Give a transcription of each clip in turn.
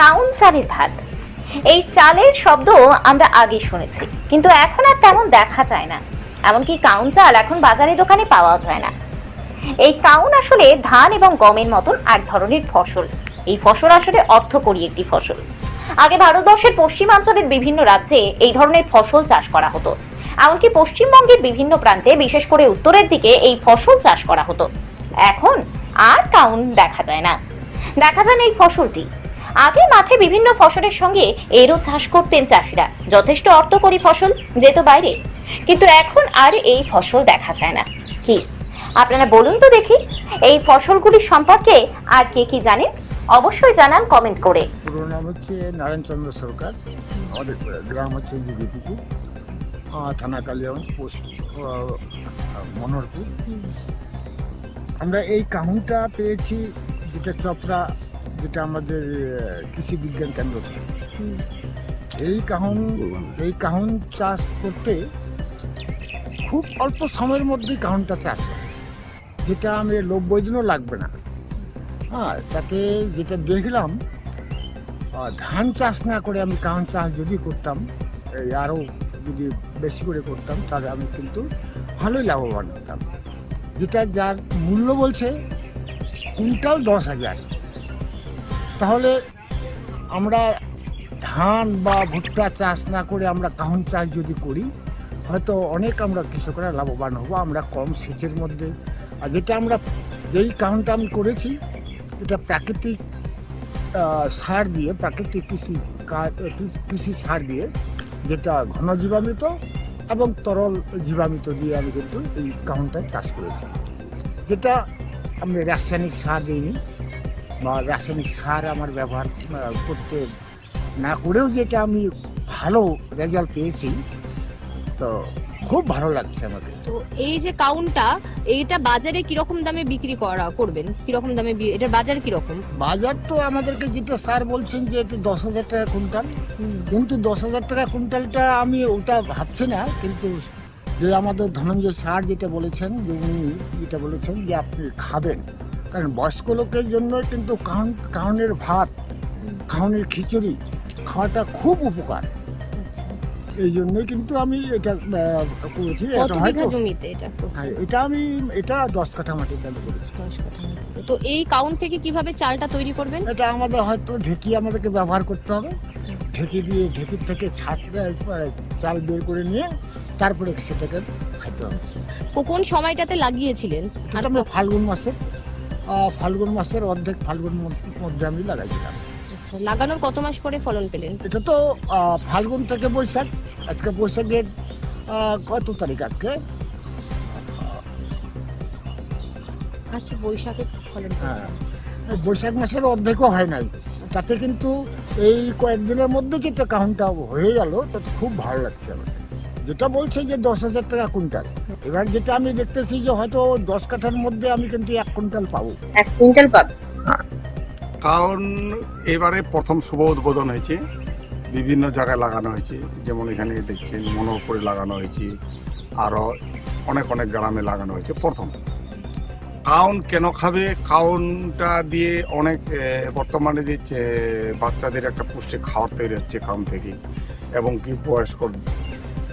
কাউন চালের ভাত। এই চালের শব্দ আমরা আগে শুনেছি, কিন্তু এখন আর তেমন দেখা যায় না। এমনকি কাউন চাল এখন বাজারে দোকানে পাওয়া যায় না। এই কাউন আসলে ধান এবং গমের মতন এক ধরনের ফসল। এই ফসল আসলে অর্থকরী একটি ফসল। আগে ভারতবর্ষের পশ্চিমাঞ্চলের বিভিন্ন রাজ্যে এই ধরনের ফসল চাষ করা হতো। এমনকি পশ্চিমবঙ্গের বিভিন্ন প্রান্তে, বিশেষ করে উত্তরের দিকে, এই ফসল চাষ করা হতো। এখন আর কাউন দেখা যায় না। দেখা যায় না এই ফসলটি। আগে মাঠে বিভিন্ন ফসলের সঙ্গে এরও চাষ করতেন চাষিরা। যথেষ্ট অর্থকরী ফসল যেত বাইরে। কিন্তু এখন আর এই ফসল দেখা যায় না। কি? আপনারা বলুন তো দেখি এই ফসলগুলি সম্পর্কে আর কে কি জানেন অবশ্যই জানান কমেন্ট করে। পুরো নাম হচ্ছে নারায়ণচন্দ্র সরকার। আমাদের গ্রাম হচ্ছে বিজেপিপুর থানা কালিয়াগঞ্জ পোস্ট আহ, মনোহরপুর আমরা এই কাহুনটা পেয়েছি যেটা চপড়া, যেটা আমাদের কৃষি বিজ্ঞান কেন্দ্র এই কাহুন এই কাহুন চাষ করতে খুব অল্প সময়ের মধ্যেই কাহুনটা চাষ হয়। যেটা আমি নব্বই দিনও লাগবে না। হ্যাঁ তাতে যেটা দেখলাম ধান চাষ না করে আমি কাউন চাষ যদি করতাম এই আরও যদি বেশি করে করতাম, তাহলে আমি কিন্তু ভালোই লাভবান হতাম। যেটা যার মূল্য বলছে কুইন্টাল দশ হাজার। তাহলে আমরা ধান বা ভুট্টা চাষ না করে আমরা কাউন চাষ যদি করি, হয়তো অনেক আমরা কৃষকরা লাভবান হব, আমরা কম সেচের মধ্যে। আর যেটা আমরা যেই কাউনটা আমি করেছি, এটা প্রাকৃতিক সার দিয়ে, প্রাকৃতিক কৃষি কৃষি সার দিয়ে যেটা ঘন জীবামৃত এবং তরল জীবামৃত দিয়ে আমি কিন্তু এই কাউন্টটা চাষ করেছি। যেটা আমি রাসায়নিক সার দিইনি বা রাসায়নিক সার আমার ব্যবহার করতে না করেও যেটা আমি ভালো রেজাল্ট পেয়েছি তো খুব ভালো লাগছে আমাকে। তো এই যে কাউনটা এইটা বাজারে কীরকম দামে বিক্রি করা করবেন? কীরকম দামে এটা বাজার কীরকম? বাজার তো আমাদেরকে যেটা স্যার বলছেন যে এটা দশ হাজার টাকা কুইন্টাল। কিন্তু দশ হাজার টাকা কুইন্টালটা আমি ওটা ভাবছি না কিন্তু যে আমাদের ধনঞ্জয় স্যার যেটা বলেছেন যে উনি যেটা বলেছেন যে আপনি খাবেন। কারণ বয়স্ক লোকের জন্য কিন্তু কাউন কাউনের ভাত খাওনের খিচুড়ি খাওয়াটা খুব উপকার। এই জন্যই কিন্তু আমি এটা করেছি। এটা? হ্যাঁ, এটা আমি এটা দশ কাঠা মাটিতে আমি করেছি। তো এই কাউন থেকে কীভাবে চালটা তৈরি করবেন? এটা আমাদের হয়তো ঢেকি আমাদেরকে ব্যবহার করতে হবে। ঢেকি দিয়ে ঢেকির থেকে আহ, চাল বের করে নিয়ে তারপরে সেটাকে হবে। কো- কোন সময়টাতে লাগিয়েছিলেন? আর আমরা ফাল্গুন মাসে ফাল্গুন মাসের অর্ধেক ফাল্গুন মধ্যে আমি লাগাইছিলাম। আচ্ছা, লাগানোর কত মাস পরে ফলন পেলেন? এটা তো ফাল্গুন থেকে বৈশাখ আজকে বৈশাখের কত তারিখ আজকে? আচ্ছা বৈশাখে ফলন হ্যাঁ বৈশাখ মাসের অর্ধেকও হয় নাই। তাতে কিন্তু এই কয়েকদিনের মধ্যে যেটা কাউন্টটা হয়ে গেল তাতে খুব ভালো লাগছে আমার। যেটা বলছে যে দশ হাজার টাকা কুইন্টাল। এবার যেটা আমি দেখতেছি যে হয়তো দশ কাঠার মধ্যে আমি কিন্তু এক কুইন্টাল পাবো। এক কুইন্টাল পাবে? কারণ এবারে প্রথম শুভ উদ্বোধন হয়েছে বিভিন্ন জায়গায় লাগানো হয়েছে। যেমন এখানে দেখছেন মনোহরপুরে লাগানো হয়েছে আরও অনেক অনেক গ্রামে লাগানো হয়েছে প্রথম। কাউন কেন খাবে? কাউনটা দিয়ে অনেক বর্তমানে যে বাচ্চাদের একটা পুষ্টি খাওয়ার তৈরি হচ্ছে কাউন থেকে। এবং কি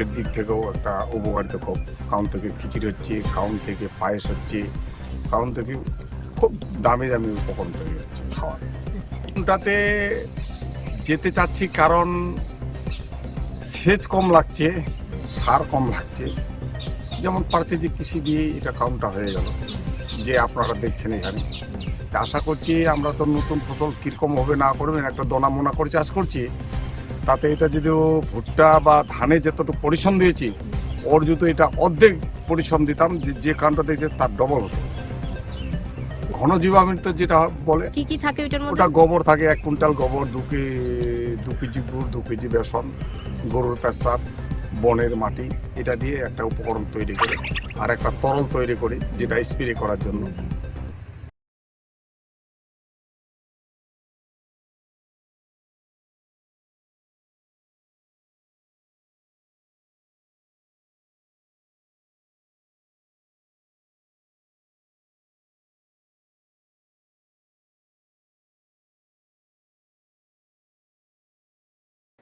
বয়স্কদের দিক থেকেও একটা উপকারিতা খুব কাউন থেকে খিচুড়ি হচ্ছে কাউন থেকে পায়েস হচ্ছে কাউন থেকে খুব দামি দামি উপকরণ তৈরি হচ্ছে খাওয়ার। কোনটাতে যেতে চাচ্ছি কারণ সেচ কম লাগছে, সার কম লাগছে। যেমন প্রাকৃতিক কৃষি দিয়ে এটা কাউন্টটা হয়ে গেল, যে আপনারা দেখছেন এখানে। আশা করছি আমরা তো নতুন ফসল কীরকম হবে না করবেন একটা দনা মোনা করে চাষ করছি তাতে এটা যদি ও ভুট্টা বা ধানে যতটুকু পরিশ্রম দিয়েছি ওর যদি এটা অর্ধেক পরিশ্রম দিতাম যে কারণটা দেখছে তার ডবল হতো। ঘন জীবামৃত যেটা বলে কি কি থাকে ওইটার মধ্যে? ওটা গোবর থাকে এক কুইন্টাল গোবর দু কে দু কেজি গুড় দু কেজি বেসন গরুর পেশাব বনের মাটি এটা দিয়ে একটা উপকরণ তৈরি করে আর একটা তরল তৈরি করি যেটা স্প্রে করার জন্য।